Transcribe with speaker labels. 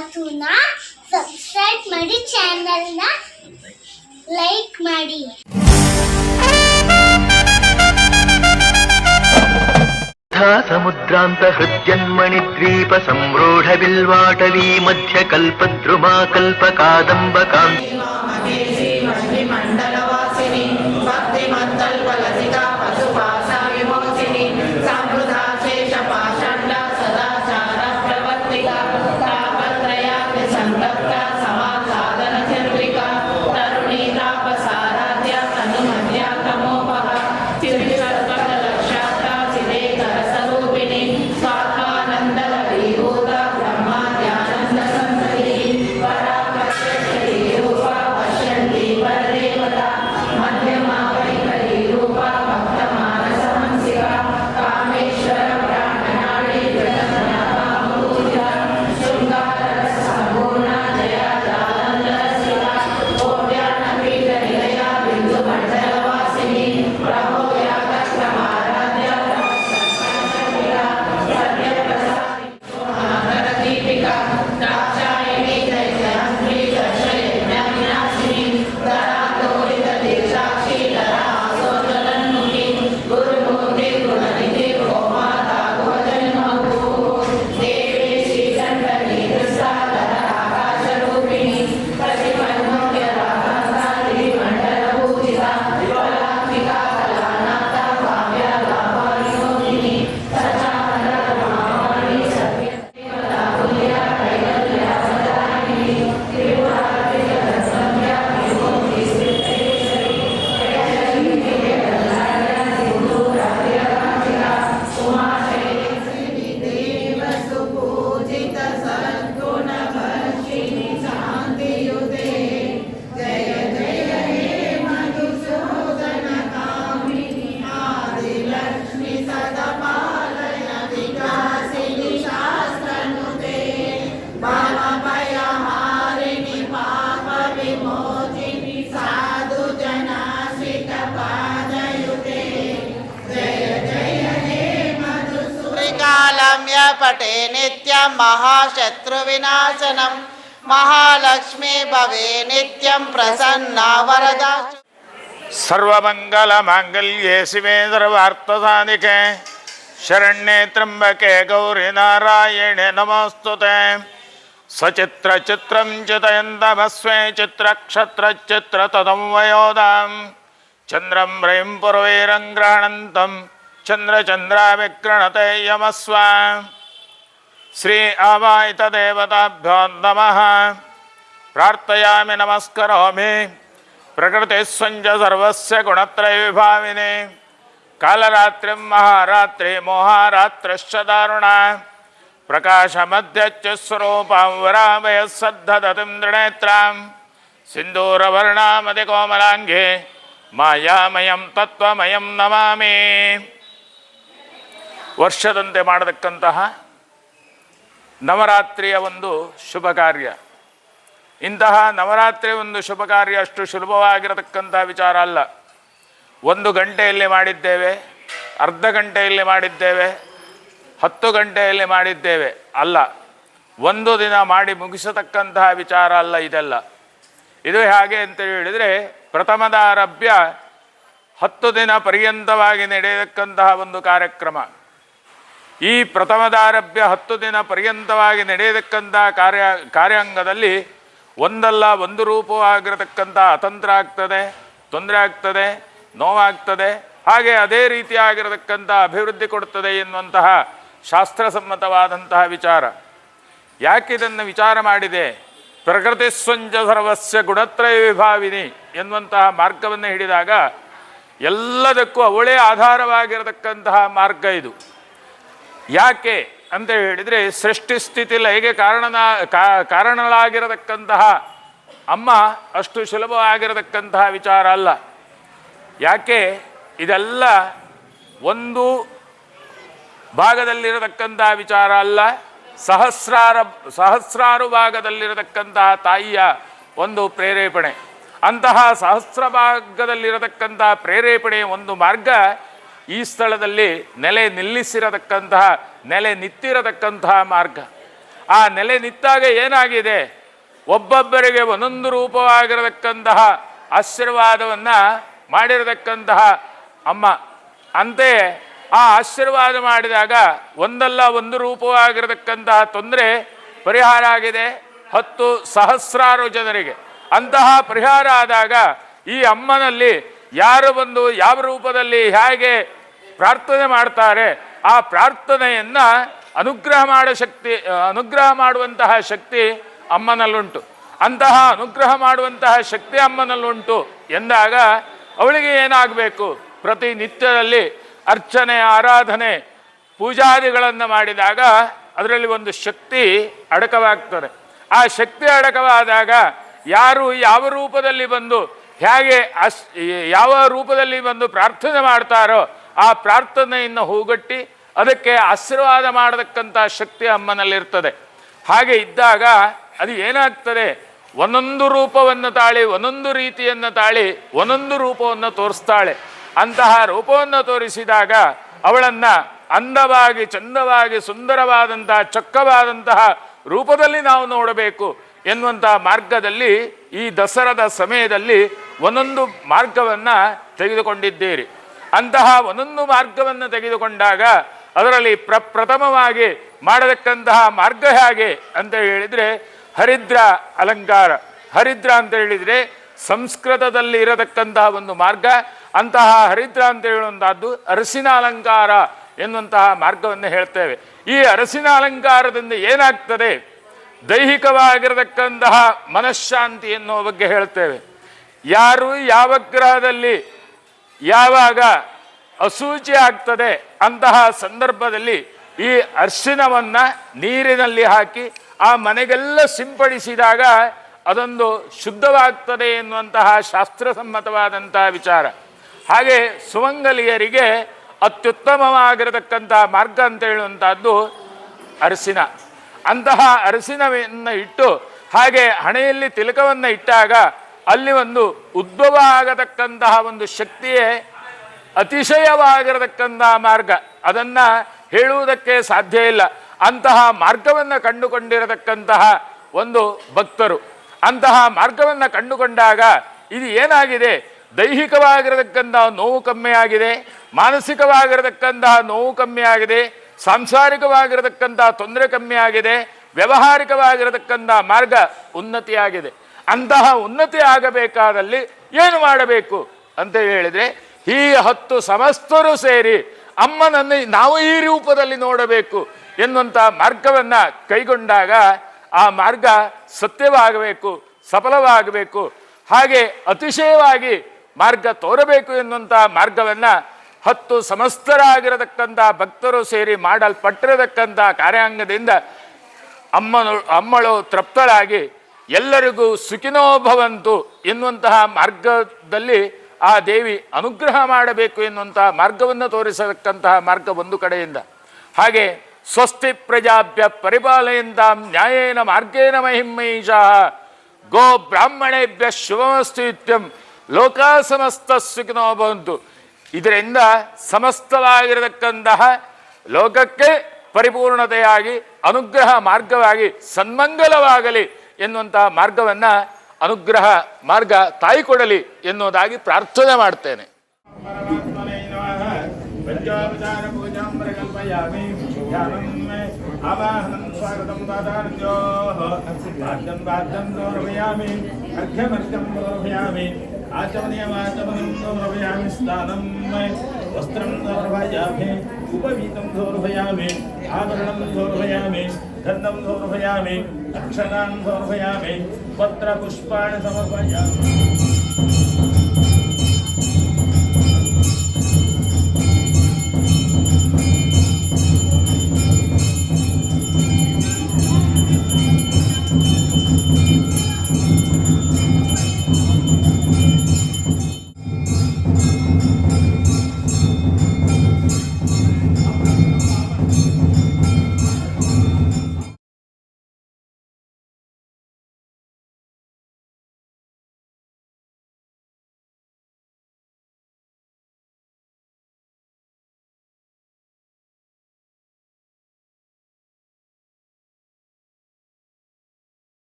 Speaker 1: ಮಾತುನ subscribe ಮಾಡಿ ಚಾನಲ್ನ like ಮಾಡಿ.
Speaker 2: ಸಮುದ್ರಾಂತ ಹೃದ್ಯನ್ಮಣಿದ್ವೀಪ ಸಂರೂಢ ಬಿಲ್ವಾಟವೀ ಮಧ್ಯ ಕಲ್ಪದ್ರುಮಾ ಕಲ್ಪ ಕಾದಂಬ ಕಾಂತಿ
Speaker 3: प्रणम्य
Speaker 4: पटे नित्यं महाशत्रुविनाशनं। महालक्ष्मी भवे नित्यं प्रसन्ना वरदा। सर्वमङ्गलमाङ्गल्ये शिवे सर्वार्थसाधिके। शरण्ये त्र्यम्बके गौरिनारायणे नमोऽस्तु ते। सचित्रचित्रं चितयन्तमस्मे चित्रक्षत्रचित्रततं वयोदां। चन्द्रं रयिं पुरवैरङ्ग्रहणन्तम् चन्द्रचन्द्राविक्रणते यमस्व। श्री आवायितदेवताभ्यो नम। प्रार्थयामि, नमस्करोमि। प्रकृति सर्वस्य गुणत्रयविभाविने कालरात्रि महारात्रि मोहारात्रश्च दारुणा। प्रकाशमध्यच्च स्वरूपां वरामय सद्धदतिं दृणेत्रां सिन्दूरवर्णामतिकोमलाङ्घे मायामयं तत्त्वमयं नमामि। ವರ್ಷದಂತೆ ಮಾಡತಕ್ಕಂತಹ ನವರಾತ್ರಿಯ ಒಂದು ಶುಭ ಕಾರ್ಯ. ಇಂತಹ ನವರಾತ್ರಿ ಒಂದು ಶುಭ ಕಾರ್ಯ ಅಷ್ಟು ಸುಲಭವಾಗಿರತಕ್ಕಂತಹ ವಿಚಾರ ಅಲ್ಲ. ಒಂದು ಗಂಟೆಯಲ್ಲಿ ಮಾಡಿದ್ದೇವೆ, ಅರ್ಧ ಗಂಟೆಯಲ್ಲಿ ಮಾಡಿದ್ದೇವೆ, ಹತ್ತು ಗಂಟೆಯಲ್ಲಿ ಮಾಡಿದ್ದೇವೆ ಅಲ್ಲ. ಒಂದು ದಿನ ಮಾಡಿ ಮುಗಿಸತಕ್ಕಂತಹ ವಿಚಾರ ಅಲ್ಲ ಇದೆಲ್ಲ. ಇದು ಹೇಗೆ ಅಂತ ಹೇಳಿದರೆ ಪ್ರಥಮದಾರಭ್ಯ ಹತ್ತು ದಿನ ಪರ್ಯಂತವಾಗಿ ನಡೆಯತಕ್ಕಂತಹ ಒಂದು ಕಾರ್ಯಕ್ರಮ. ಈ ಪ್ರಥಮದಾರಭ್ಯ ಹತ್ತು ದಿನ ಪರ್ಯಂತವಾಗಿ ನಡೆಯತಕ್ಕಂಥ ಕಾರ್ಯ, ಕಾರ್ಯಾಂಗದಲ್ಲಿ ಒಂದಲ್ಲ ಒಂದು ರೂಪವಾಗಿರತಕ್ಕಂಥ ಅತಂತ್ರ ಆಗ್ತದೆ, ತೊಂದರೆ ಆಗ್ತದೆ, ನೋವಾಗ್ತದೆ, ಹಾಗೆ ಅದೇ ರೀತಿಯಾಗಿರತಕ್ಕಂಥ ಅಭಿವೃದ್ಧಿ ಕೊಡುತ್ತದೆ ಎನ್ನುವಂತಹ ಶಾಸ್ತ್ರಸಮ್ಮತವಾದಂತಹ ವಿಚಾರ. ಯಾಕೆ ಇದನ್ನು ವಿಚಾರ ಮಾಡಿದೆ? ಪ್ರಕೃತಿ ಸ್ವಂಜ ಸರ್ವಸ್ಯ ಗುಣತ್ರಯ ವಿಭಾವಿನಿ ಎನ್ನುವಂತಹ ಮಾರ್ಗವನ್ನು ಹಿಡಿದಾಗ ಎಲ್ಲದಕ್ಕೂ ಅವಳೇ ಆಧಾರವಾಗಿರತಕ್ಕಂತಹ ಮಾರ್ಗ ಇದು. ಯಾಕೆ ಅಂತ ಹೇಳಿದರೆ ಸೃಷ್ಟಿ ಸ್ಥಿತಿ ಲೈಗೆ ಕಾರಣನ, ಕಾ- ಕಾರಣಗಳಾಗಿರತಕ್ಕಂತಹ ಅಮ್ಮ ಅಷ್ಟು ಸುಲಭವಾಗಿರತಕ್ಕಂತಹ ವಿಚಾರ ಅಲ್ಲ. ಯಾಕೆ ಇದೆಲ್ಲ ಒಂದು ಭಾಗದಲ್ಲಿರತಕ್ಕಂತಹ ವಿಚಾರ ಅಲ್ಲ. ಸಹಸ್ರಾರ, ಸಹಸ್ರಾರು ಭಾಗದಲ್ಲಿರತಕ್ಕಂತಹ ತಾಯಿಯ ಒಂದು ಪ್ರೇರೇಪಣೆ. ಅಂತಹ ಸಹಸ್ರ ಭಾಗದಲ್ಲಿರತಕ್ಕಂತಹ ಪ್ರೇರೇಪಣೆಯ ಒಂದು ಮಾರ್ಗ ಈ ಸ್ಥಳದಲ್ಲಿ ನೆಲೆ ನಿಲ್ಲಿಸಿರತಕ್ಕಂತಹ, ನೆಲೆ ನಿತ್ತಿರತಕ್ಕಂತಹ ಮಾರ್ಗ. ಆ ನೆಲೆ ನಿತ್ತಾಗ ಏನಾಗಿದೆ? ಒಬ್ಬೊಬ್ಬರಿಗೆ ಒಂದೊಂದು ರೂಪವಾಗಿರತಕ್ಕಂತಹ ಆಶೀರ್ವಾದವನ್ನು ಮಾಡಿರತಕ್ಕಂತಹ ಅಮ್ಮ. ಅಂತೆಯೇ ಆ ಆಶೀರ್ವಾದ ಮಾಡಿದಾಗ ಒಂದಲ್ಲ ಒಂದು ರೂಪವಾಗಿರತಕ್ಕಂತಹ ತೊಂದರೆ ಪರಿಹಾರ ಆಗಿದೆ. ಹತ್ತು ಸಹಸ್ರಾರು ಜನರಿಗೆ. ಅಂತಹ ಪರಿಹಾರ ಆದಾಗ ಈ ಅಮ್ಮನಲ್ಲಿ ಯಾರು ಬಂದು ಯಾವ ರೂಪದಲ್ಲಿ, ಹೇಗೆ ಪ್ರಾರ್ಥನೆ ಮಾಡ್ತಾರೆ. ಆ ಪ್ರಾರ್ಥನೆಯನ್ನು ಅನುಗ್ರಹ ಮಾಡೋ ಶಕ್ತಿ ಅನುಗ್ರಹ ಮಾಡುವಂತಹ ಶಕ್ತಿ ಅಮ್ಮನಲ್ಲುಂಟು. ಅಂತಹ ಅನುಗ್ರಹ ಮಾಡುವಂತಹ ಶಕ್ತಿ ಅಮ್ಮನಲ್ಲುಂಟು ಎಂದಾಗ ಅವಳಿಗೆ ಏನಾಗಬೇಕು? ಪ್ರತಿನಿತ್ಯದಲ್ಲಿ ಅರ್ಚನೆ, ಆರಾಧನೆ ಪೂಜಾದಿಗಳನ್ನು ಮಾಡಿದಾಗ ಅದರಲ್ಲಿ ಒಂದು ಶಕ್ತಿ ಅಡಕವಾಗ್ತದೆ. ಆ ಶಕ್ತಿ ಅಡಕವಾದಾಗ ಯಾರು ಯಾವ ರೂಪದಲ್ಲಿ ಬಂದು, ಹೇಗೆ ಅಸ್, ಯಾವ ರೂಪದಲ್ಲಿ ಬಂದು ಪ್ರಾರ್ಥನೆ ಮಾಡ್ತಾರೋ ಆ ಪ್ರಾರ್ಥನೆಯನ್ನು ಹೂಗಟ್ಟಿ ಅದಕ್ಕೆ ಆಶೀರ್ವಾದ ಮಾಡತಕ್ಕಂಥ ಶಕ್ತಿ ಅಮ್ಮನಲ್ಲಿರ್ತದೆ. ಹಾಗೆ ಇದ್ದಾಗ ಅದು ಏನಾಗ್ತದೆ? ಒಂದೊಂದು ರೂಪವನ್ನು ತಾಳಿ, ಒಂದೊಂದು ರೀತಿಯನ್ನು ತಾಳಿ, ಒಂದೊಂದು ರೂಪವನ್ನು ತೋರಿಸ್ತಾಳೆ. ಅಂತಹ ರೂಪವನ್ನು ತೋರಿಸಿದಾಗ ಅವಳನ್ನು ಅಂದವಾಗಿ, ಚಂದವಾಗಿ, ಸುಂದರವಾದಂತಹ, ಚೊಕ್ಕವಾದಂತಹ ರೂಪದಲ್ಲಿ ನಾವು ನೋಡಬೇಕು ಎನ್ನುವಂತಹ ಮಾರ್ಗದಲ್ಲಿ ಈ ದಸರದ ಸಮಯದಲ್ಲಿ ಒಂದೊಂದು ಮಾರ್ಗವನ್ನು ತೆಗೆದುಕೊಂಡಿದ್ದೀರಿ. ಅಂತಹ ಒಂದೊಂದು ಮಾರ್ಗವನ್ನು ತೆಗೆದುಕೊಂಡಾಗ ಅದರಲ್ಲಿ ಪ್ರಪ್ರಥಮವಾಗಿ ಮಾಡತಕ್ಕಂತಹ ಮಾರ್ಗ ಹೇಗೆ ಅಂತ ಹೇಳಿದರೆ ಹರಿದ್ರ ಅಲಂಕಾರ. ಹರಿದ್ರ ಅಂತ ಹೇಳಿದರೆ ಸಂಸ್ಕೃತದಲ್ಲಿ ಇರತಕ್ಕಂತಹ ಒಂದು ಮಾರ್ಗ, ಅಂತಹ ಹರಿದ್ರ ಅಂತ ಹೇಳುವಂತಹದ್ದು ಅರಸಿನ ಅಲಂಕಾರ ಎನ್ನುವಂತಹ ಮಾರ್ಗವನ್ನು ಹೇಳ್ತೇವೆ. ಈ ಅರಸಿನ ಅಲಂಕಾರದಿಂದ ಏನಾಗ್ತದೆ? ದೈಹಿಕವಾಗಿರತಕ್ಕಂತಹ ಮನಃಶಾಂತಿ ಎನ್ನುವ ಬಗ್ಗೆ ಹೇಳ್ತೇವೆ. ಯಾರು ಯಾವ ಗ್ರಹದಲ್ಲಿ ಯಾವಾಗ ಅಸೂಚಿ ಆಗ್ತದೆ ಅಂತಹ ಸಂದರ್ಭದಲ್ಲಿ ಈ ಅರ್ಶಿನವನ್ನ ನೀರಿನಲ್ಲಿ ಹಾಕಿ ಆ ಮನೆಗೆಲ್ಲ ಸಿಂಪಡಿಸಿದಾಗ ಅದೊಂದು ಶುದ್ಧವಾಗ್ತದೆ ಎನ್ನುವಂತಹ ಶಾಸ್ತ್ರಸಮ್ಮತವಾದಂತಹ ವಿಚಾರ. ಹಾಗೆ ಸುಮಂಗಲಿಯರಿಗೆ ಅತ್ಯುತ್ತಮವಾಗಿರತಕ್ಕಂತಹ ಮಾರ್ಗ ಅಂತ ಹೇಳುವಂತಹದ್ದು ಅರಸಿನ ಅಂತಹ ಅರಸಿನವನ್ನು ಇಟ್ಟು ಹಾಗೆ ಹಣೆಯಲ್ಲಿ ತಿಲಕವನ್ನು ಇಟ್ಟಾಗ ಅಲ್ಲಿ ಒಂದು ಉದ್ಭವ ಆಗತಕ್ಕಂತಹ ಒಂದು ಶಕ್ತಿಯೇ ಅತಿಶಯವಾಗಿರತಕ್ಕಂತಹ ಮಾರ್ಗ. ಅದನ್ನ ಹೇಳುವುದಕ್ಕೆ ಸಾಧ್ಯ ಇಲ್ಲ. ಅಂತಹ ಮಾರ್ಗವನ್ನು ಕಂಡುಕೊಂಡಿರತಕ್ಕಂತಹ ಒಂದು ಭಕ್ತರು. ಅಂತಹ ಮಾರ್ಗವನ್ನು ಕಂಡುಕೊಂಡಾಗ ಇದು ಏನಾಗಿದೆ? ದೈಹಿಕವಾಗಿರತಕ್ಕಂತಹ ನೋವು ಕಮ್ಮಿಯಾಗಿದೆ ಮಾನಸಿಕವಾಗಿರತಕ್ಕಂತಹ ನೋವು ಕಮ್ಮಿಯಾಗಿದೆ ಸಾಂಸಾರಿಕವಾಗಿರತಕ್ಕಂತಹ ತೊಂದರೆ ಕಮ್ಮಿಯಾಗಿದೆ ವ್ಯಾವಹಾರಿಕವಾಗಿರತಕ್ಕಂತಹ ಮಾರ್ಗ ಉನ್ನತಿಯಾಗಿದೆ. ಅಂತಹ ಉನ್ನತಿ ಆಗಬೇಕಾದಲ್ಲಿ ಏನು ಮಾಡಬೇಕು ಅಂತ ಹೇಳಿದ್ರೆ, ಈ ಹತ್ತು ಸಮಸ್ತರು ಸೇರಿ ಅಮ್ಮನನ್ನು ನಾವು ಈ ರೂಪದಲ್ಲಿ ನೋಡಬೇಕು ಎನ್ನುವಂಥ ಮಾರ್ಗವನ್ನ ಕೈಗೊಂಡಾಗ ಆ ಮಾರ್ಗ ಸತ್ಯವಾಗಬೇಕು, ಸಫಲವಾಗಬೇಕು, ಹಾಗೆ ಅತಿಶಯವಾಗಿ ಮಾರ್ಗ ತೋರಬೇಕು ಎನ್ನುವಂಥ ಮಾರ್ಗವನ್ನ ಹತ್ತು ಸಮಸ್ತರಾಗಿರತಕ್ಕಂಥ ಭಕ್ತರು ಸೇರಿ ಮಾಡಲ್ಪಟ್ಟಿರತಕ್ಕಂಥ ಕಾರ್ಯಾಂಗದಿಂದ ಅಮ್ಮನು, ಅಮ್ಮಳು ತೃಪ್ತಳಾಗಿ ಎಲ್ಲರಿಗೂ ಸುಖಿನೋ ಭವಂತು ಎನ್ನುವಂತಹ ಮಾರ್ಗದಲ್ಲಿ ಆ ದೇವಿ ಅನುಗ್ರಹ ಮಾಡಬೇಕು ಎನ್ನುವಂತಹ ಮಾರ್ಗವನ್ನು ತೋರಿಸತಕ್ಕಂತಹ ಮಾರ್ಗ ಒಂದು ಕಡೆಯಿಂದ. ಹಾಗೆ ಸ್ವಸ್ತಿ ಪ್ರಜಾಭ್ಯ ಪರಿಪಾಲಯಂತಾಂ ನ್ಯಾಯೇನ ಮಾರ್ಗೇನ ಮಹಿಮೈಷ ಗೋ ಬ್ರಾಹ್ಮಣೇಭ್ಯ ಶುಭಮಸ್ತು ಇತ್ಯಂ ಲೋಕ ಸಮಸ್ತ ಸುಖಿನೋ ಭವಂತು. ಇದರಿಂದ ಸಮಸ್ತವಾಗಿರತಕ್ಕಂತಹ ಲೋಕಕ್ಕೆ ಪರಿಪೂರ್ಣತೆಯಾಗಿ ಅನುಗ್ರಹ ಮಾರ್ಗವಾಗಿ ಸನ್ಮಂಗಲವಾಗಲಿ. ಎನ್ನುವಂತಹ ಮಾರ್ಗವನ್ನ ಅನುಗ್ರಹ ಮಾರ್ಗ ತಾಯಿ ಕೊಡಲಿ ಎನ್ನುವುದಾಗಿ ಪ್ರಾರ್ಥನೆ ಮಾಡ್ತೇನೆ
Speaker 5: परमात्मने नमः पञ्चावतार पूजां प्रकल्पयामि ध्यानं मे आवाहनं स्वागतं पादार्योः वाद्यं वाद्यं गौरवयामि अर्घ्यमर्घ्यं गौरवयामि आचमनीयमाचमनं गौरवयामि स्नानं मे वस्त्रं गौरवयामि उपवीतं गौरवयामि आभरणं गौरवयामि गन्धं गौरवयामि अक्षतान् गौरवयामि पत्रपुष्पाणि समर्पयामि